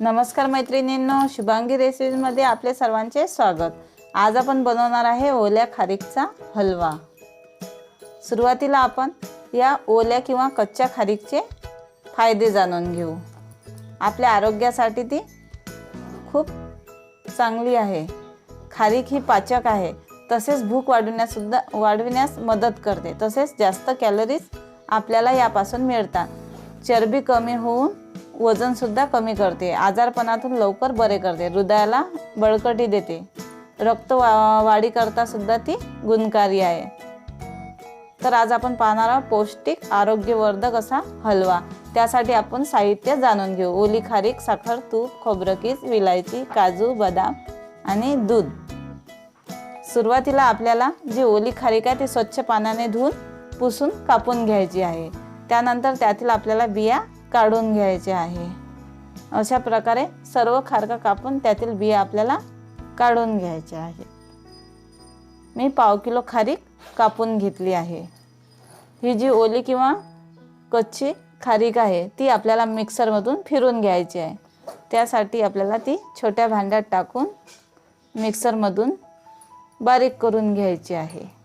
नमस्कार मैत्रिणींनो शुभांगी रेसिपीमध्ये आपले सर्वांचे स्वागत. आज आपण बनवणार आहे ओल्या खारीकचा हलवा. सुरुवातीला आपण या ओल्या किंवा कच्च्या खारीकचे फायदे जाणून घेऊ. आपल्या आरोग्यासाठी ती खूप चांगली आहे. खारीक ही पाचक आहे. तसेच भूक वाढविण्यासुद्धा वाढविण्यास मदत करते. तसेच जास्त कॅलरीज आपल्याला यापासून मिळतात. चरबी कमी होऊन वजनसुद्धा कमी करते. आजारपणातून लवकर बरे करते. हृदयाला बळकटी देते. रक्त वा वाढीकरता सुद्धा ती गुणकारी आहे. तर आज आपण पाहणार आहोत पौष्टिक आरोग्यवर्धक असा हलवा. त्यासाठी आपण साहित्य जाणून घेऊ. ओली खारीक साखर तूप खोबरकीज विलायची काजू बदाम आणि दूध. सुरुवातीला आपल्याला जी ओली खारीक आहे ती स्वच्छ पाण्याने धुवून पुसून कापून घ्यायची आहे. त्यानंतर त्यातील आपल्याला बिया काढून घ्यायचे आहे. अशा प्रकारे सर्व खारका कापून त्यातील बिया आपल्याला काढून घ्यायचे आहे. मी पाव किलो खारीक कापून घेतली आहे. ही जी ओली किंवा कच्ची खारीक आहे ती आपल्याला मिक्सरमधून फिरून घ्यायची आहे. त्यासाठी आपल्याला ती छोट्या भांड्यात टाकून मिक्सरमधून बारीक करून घ्यायची आहे.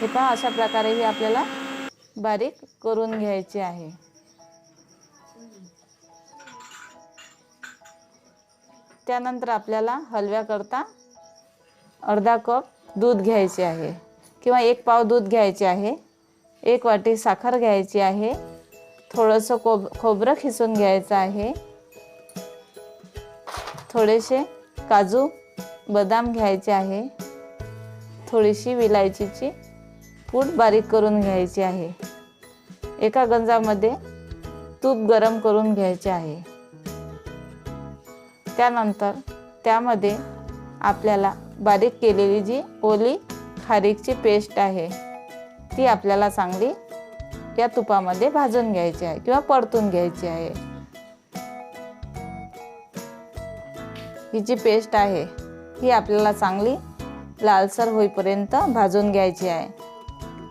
हे पहा अशा प्रकारे ही आपल्याला बारीक करून घ्यायची आहे. त्यानंतर आपल्याला हलव्याकरता अर्धा कप दूध घ्यायचे आहे किंवा एक पाव दूध घ्यायचे आहे. एक वाटी साखर घ्यायची आहे. थोडंसं कोब खोबरं खिसून घ्यायचं आहे. थोडेसे काजू बदाम घ्यायचे आहे. थोडीशी विलायचीची पूड बारीक करून घ्यायची आहे. एका गंजामध्ये तूप गरम करून घ्यायचे आहे. त्यानंतर त्यामध्ये आपल्याला बारीक केलेली जी ओली खारीकची पेस्ट आहे ती आपल्याला चांगली या तुपामध्ये भाजून घ्यायची आहे किंवा परतून घ्यायची आहे. ही जी पेस्ट आहे ही आपल्याला चांगली लालसर होईपर्यंत भाजून घ्यायची आहे.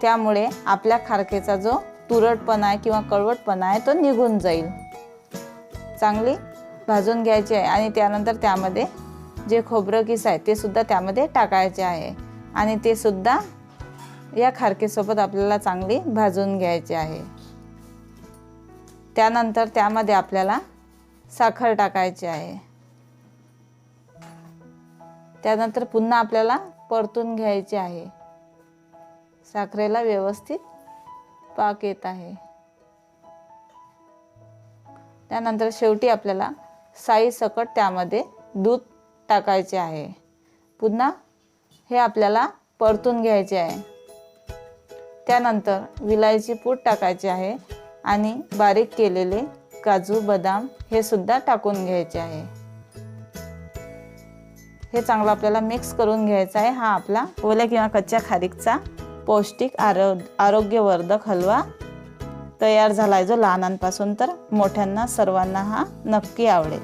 त्यामुळे आपल्या खारकेचा जो तुरटपणा आहे किंवा कळवटपणा आहे तो निघून जाईल. चांगली भाजून घ्यायची आहे आणि त्यानंतर त्यामध्ये जे खोबरं किस आहे ते सुद्धा त्यामध्ये टाकायचे आहे. आणि ते सुद्धा या खारकेसोबत आपल्याला चांगली भाजून घ्यायची आहे. त्यानंतर त्यामध्ये आपल्याला साखर टाकायची आहे. त्यानंतर पुन्हा आपल्याला परतून घ्यायचे आहे. साखरेला व्यवस्थित पाक येत आहे. त्यानंतर शेवटी आपल्याला साई सकट त्यामध्ये दूध टाकायचे आहे. पुन्हा हे आपल्याला परतून घ्यायचे आहे. त्यानंतर विलायची पूड टाकायची आहे आणि बारीक केलेले काजू बदाम हे सुद्धा टाकून घ्यायचे आहे. हे चांगलं आपल्याला मिक्स करून घ्यायचं आहे. हा आपला ओल्या किंवा कच्च्या खारीकचा पौष्टिक आरो आरोग्यवर्धक हलवा तयार झाला आहे जो लहानांपासून तर मोठ्यांना सर्वांना हा नक्की आवडेल.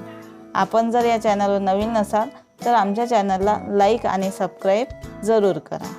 आपण जर या चॅनलवर नवीन नसाल तर आमच्या चॅनलला लाईक आणि सबस्क्राईब जरूर करा.